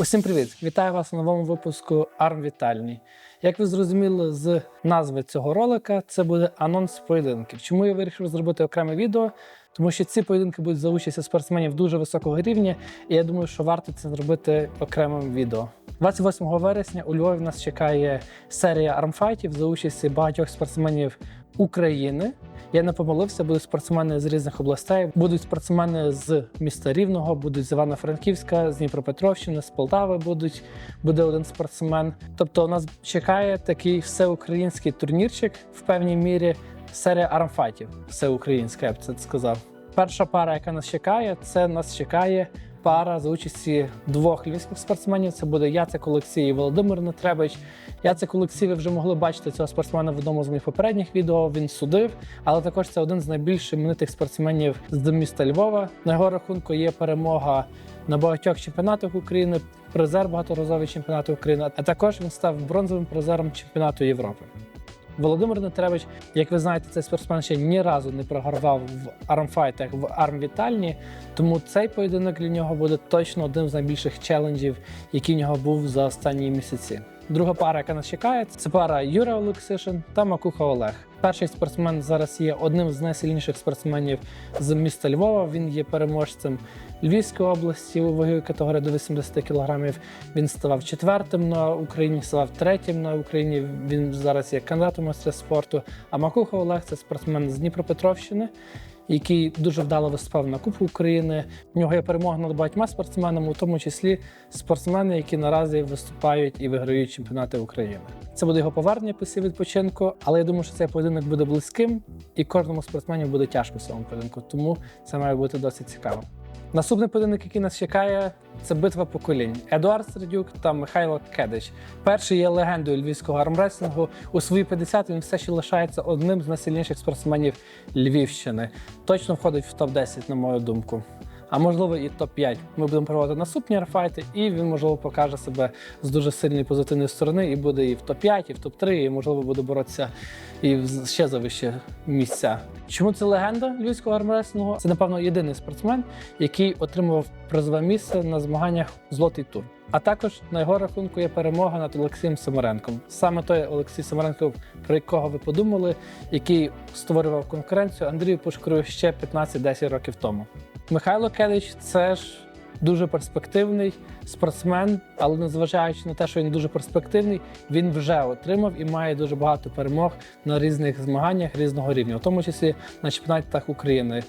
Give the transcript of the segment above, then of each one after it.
Усім привіт! Вітаю вас у новому випуску Арм Вітальні. Як ви зрозуміли з назви цього ролика, це буде анонс поєдинків. Чому я вирішив зробити окреме відео? Тому що ці поєдинки будуть за участі спортсменів дуже високого рівня, і я думаю, що варто це зробити окремим відео. 28 вересня у Львові нас чекає серія армфайтів за участі багатьох спортсменів України. Я не помилився, будуть спортсмени з різних областей. Будуть спортсмени з міста Рівного, будуть з Івано-Франківська, з Дніпропетровщини, з Полтави будуть. Буде один спортсмен. Тобто, у нас чекає такий всеукраїнський турнірчик в певній мірі. Серія армфайтів всеукраїнська, я б це сказав. Перша пара, яка нас чекає, це нас чекає пара за участі двох львівських спортсменів. Це буде Яцек Олексій і Володимир Нетребич. Яцек Олексій, ви вже могли бачити цього спортсмена в одному з моїх попередніх відео. Він судив, але також це один з найбільш іменитих спортсменів з міста Львова. На його рахунку є перемога на багатьох чемпіонатах України, призер багаторазовий чемпіонату України, а також він став бронзовим призером чемпіонату Європи. Володимир Нетревич, як ви знаєте, цей спортсмен ще ні разу не програвав в армфайтах в армвітальні, тому цей поєдинок для нього буде точно одним з найбільших челенджів, який в нього був за останні місяці. Друга пара, яка нас чекає, це пара Юра Олексишин та Макуха Олег. Перший спортсмен зараз є одним з найсильніших спортсменів з міста Львова. Він є переможцем Львівської області у ваговій категорії до 80 кг. Він ставав четвертим на Україні, ставав третім на Україні. Він зараз є кандидатом майстра спорту. А Макуха Олег це спортсмен з Дніпропетровщини. Який дуже вдало виступав на Кубку України. У нього є перемога над багатьма спортсменами, у тому числі спортсмени, які наразі виступають і виграють чемпіонати України. Це буде його повернення після відпочинку, але я думаю, що цей поєдинок буде близьким, і кожному спортсмену буде тяжко в цьому поєдинку, тому це має бути досить цікаво. Наступний поєдинок, який нас чекає, це битва поколінь. Едуард Сердюк та Михайло Кедич. Перший є легендою львівського армреслінгу. У свої 50 він все ще лишається одним з найсильніших спортсменів Львівщини. Точно входить в топ-10, на мою думку. А можливо і топ-5. Ми будемо проводити наступні арфайти, і він, можливо, покаже себе з дуже сильної позитивної сторони, і буде і в топ-5, і в топ-3, і можливо буде боротися і ще за вищі місця. Чому це легенда львівського армреслінгу? Це, напевно, єдиний спортсмен, який отримував призове місце на змаганнях Злотий тур. А також на його рахунку є перемога над Олексієм Самаренком. Саме той Олексій Самаренко, про якого ви подумали, який створював конкуренцію Андрію Пушкарю ще 15-10 років тому. Михайло Кедич це ж дуже перспективний спортсмен, але незважаючи на те, що він дуже перспективний, він вже отримав і має дуже багато перемог на різних змаганнях різного рівня, в тому числі на чемпіонатах України.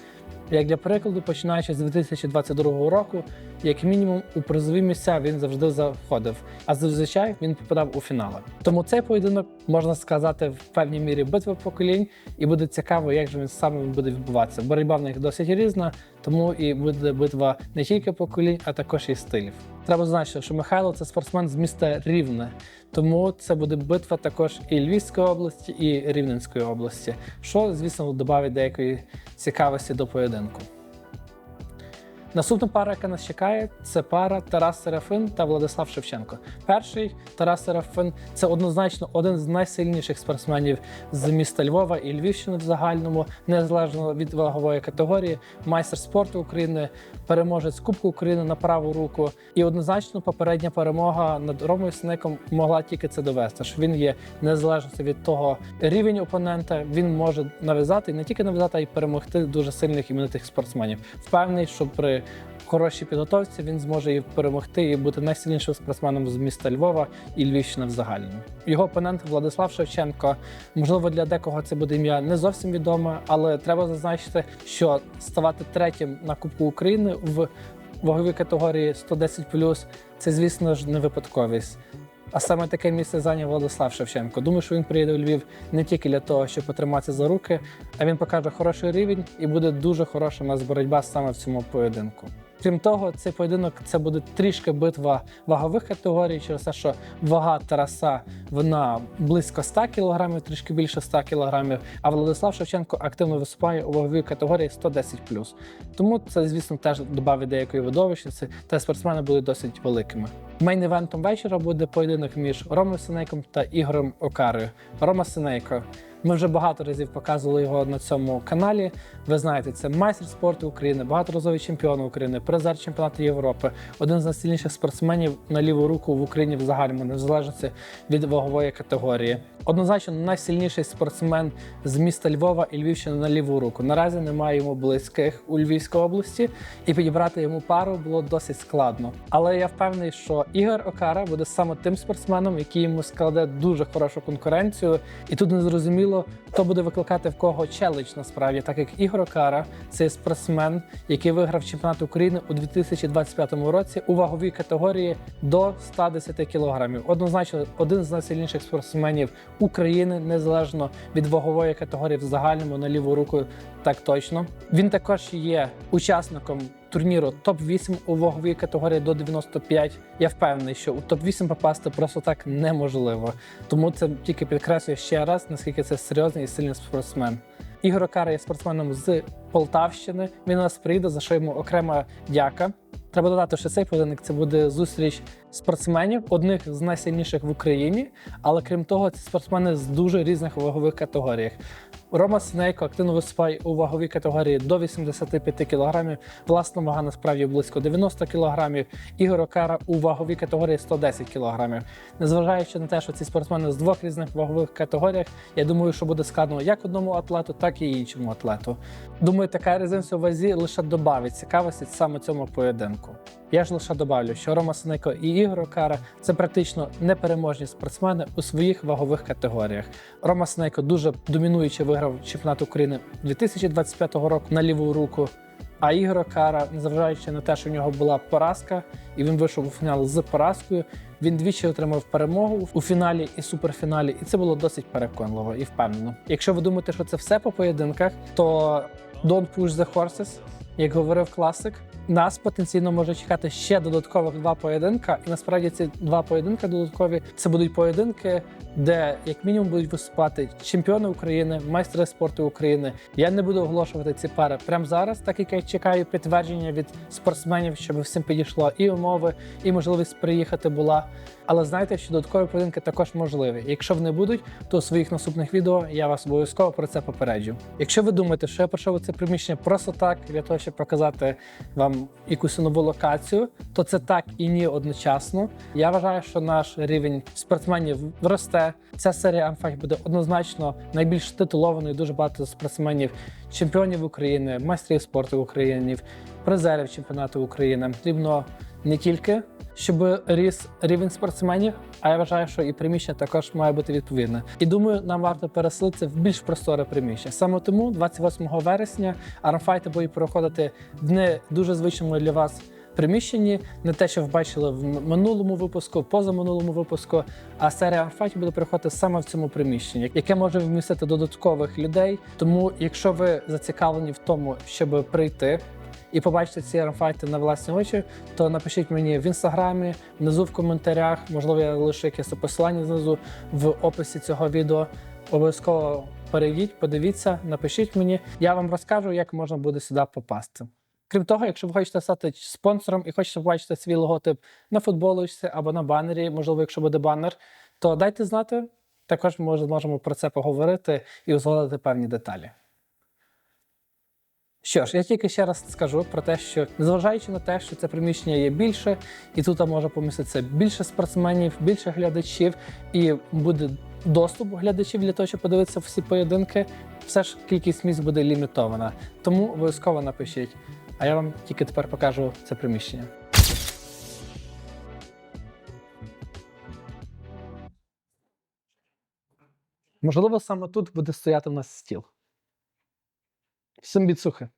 Як для прикладу, починаючи з 2022 року, як мінімум у призові місця він завжди заходив, а зазвичай він попадав у фінали. Тому цей поєдинок можна сказати в певній мірі битва поколінь, і буде цікаво, як же він саме буде відбуватися. Боротьба в них досить різна, тому і буде битва не тільки поколінь, а також і стилів. Треба зазначити, що Михайло це спортсмен з міста Рівне, тому це буде битва також і Львівської області, і Рівненської області, що, звісно, додавить деякої цікавості до поєдинку. Наступна пара, яка нас чекає, це пара Тарас Серафин та Владислав Шевченко. Перший Тарас Серафин це однозначно один з найсильніших спортсменів з міста Львова і Львівщини в загальному, незалежно від вагової категорії, майстер спорту України, переможець Кубку України на праву руку. І однозначно попередня перемога над Ромою Сиником могла тільки це довести. Що він є незалежно від того рівень опонента, він може нав'язати і не тільки нав'язати, а й перемогти дуже сильних іменитих спортсменів. Впевнений, що при хорошій підготовці він зможе і перемогти і бути найсильнішим спортсменом з міста Львова і Львівщини в загальному. Його опонент Владислав Шевченко. Можливо, для декого це буде ім'я не зовсім відоме, але треба зазначити, що ставати третім на Кубку України в ваговій категорії 110+, це, звісно ж, не випадковість. А саме таке місце зайняв Владислав Шевченко. Думаю, що він приїде у Львів не тільки для того, щоб потриматися за руки, а він покаже хороший рівень і буде дуже хороша у нас боротьба саме в цьому поєдинку. Крім того, цей поєдинок це буде трішки битва вагових категорій, через те, що вага Тараса вона близько 100 кг, трішки більше 100 кг, а Владислав Шевченко активно виступає у ваговій категорії 110+. Тому це, звісно, теж додає деякої видовищниці, та спортсмени будуть досить великими. Мейн-івентом вечора буде поєдинок між Ромою Синейком та Ігорем Окарою. Рома Синейко Ми вже багато разів показували його на цьому каналі. Ви знаєте, це майстер спорту України, багаторазовий чемпіон України, призер чемпіонату Європи, один з найсильніших спортсменів на ліву руку в Україні в загальному, незалежності від вагової категорії. Однозначно, найсильніший спортсмен з міста Львова і Львівщини на ліву руку. Наразі немає йому близьких у Львівській області, і підібрати йому пару було досить складно. Але я впевнений, що Ігор Окара буде саме тим спортсменом, який йому складе дуже хорошу конкуренцію. І тут не зрозуміло, хто буде викликати в кого челендж насправді, так як Ігор Окара це спортсмен, який виграв чемпіонат України у 2025 році у ваговій категорії до 110 кілограмів. Однозначно, один з найсильніших спортсменів України, незалежно від вагової категорії в загальному на ліву руку, так точно. Він також є учасником турніру топ-8 у ваговій категорії до 95. Я впевнений, що у топ-8 попасти просто так неможливо. Тому це тільки підкреслює ще раз, наскільки це серйозний і сильний спортсмен. Ігор Окара є спортсменом з Полтавщини. Він у нас приїде, за що йому окрема дяка. Треба додати, що цей поєдинок це буде зустріч спортсменів, одних з найсильніших в Україні, але крім того, це спортсмени з дуже різних вагових категоріях. Рома Синейко активно виступає у ваговій категорії до 85 кг. Власна вага насправді близько 90 кг. Ігор Окара у ваговій категорії 110 кг. Незважаючи на те, що ці спортсмени з двох різних вагових категоріях, я думаю, що буде складно як одному атлету, так і іншому атлету. Думаю, така різниця у вазі лише додавить цікавості саме цьому поєдинку. Я ж лише добавлю, що Рома Синейко і Ігор Окара це практично непереможні спортсмени у своїх вагових категоріях. Рома Синейко дуже домінуюче виграв чемпіонат України 2025 року на ліву руку. А Ігор Окара, незважаючи на те, що в нього була поразка, і він вийшов у фінал з поразкою, він двічі отримав перемогу у фіналі і суперфіналі, і це було досить переконливо і впевнено. Якщо ви думаєте, що це все по поєдинках, то don't push the horses, як говорив класик. Нас потенційно може чекати ще додаткових два поєдинка, і насправді ці два поєдинки додаткові це будуть поєдинки, де як мінімум будуть виступати чемпіони України, майстри спорту України. Я не буду оголошувати ці пари прямо зараз, так як я чекаю підтвердження від спортсменів, щоб всім підійшло і умови, і можливість приїхати була. Але знайте, що додаткові поєдинки також можливі. Якщо вони будуть, то у своїх наступних відео я вас обов'язково про це попереджу. Якщо ви думаєте, що я прийшов у це приміщення просто так, для того, щоб показати вам якусь нову локацію, то це так і ні одночасно. Я вважаю, що наш рівень спортсменів росте. Ця серія Амфах буде однозначно найбільш титулованою. Дуже багато спортсменів, чемпіонів України, майстрів спорту України, призерів чемпіонату України. Потрібно не тільки щоб ріс рівень спортсменів, а я вважаю, що і приміщення також має бути відповідне. І думаю, нам варто переселитися в більш просторе приміщення. Саме тому, 28 вересня, армфайти будуть проходити в не дуже звичному для вас. Приміщенні не те, що ви бачили в минулому випуску, позаминулому випуску, а серія арфайтів буде проходити саме в цьому приміщенні, яке може вмістити додаткових людей. Тому, якщо ви зацікавлені в тому, щоб прийти і побачити ці армфайти на власні очі, то напишіть мені в інстаграмі, внизу в коментарях. Можливо, я лишу якесь посилання знизу в описі цього відео. Обов'язково перейдіть, подивіться, напишіть мені. Я вам розкажу, як можна буде сюди попасти. Крім того, якщо ви хочете стати спонсором і хочете побачити свій логотип на футболочці або на банері, можливо, якщо буде банер, то дайте знати. Також ми може- зможемо про це поговорити і узгодити певні деталі. Що ж, я тільки ще раз скажу про те, що незважаючи на те, що це приміщення є більше, і тут може поміститися більше спортсменів, більше глядачів, і буде доступ глядачів для того, щоб подивитися всі поєдинки, все ж кількість місць буде лімітована. Тому обов'язково напишіть. А я вам тільки тепер покажу це приміщення. Можливо, саме тут буде стояти в нас стіл. Симбіцухи.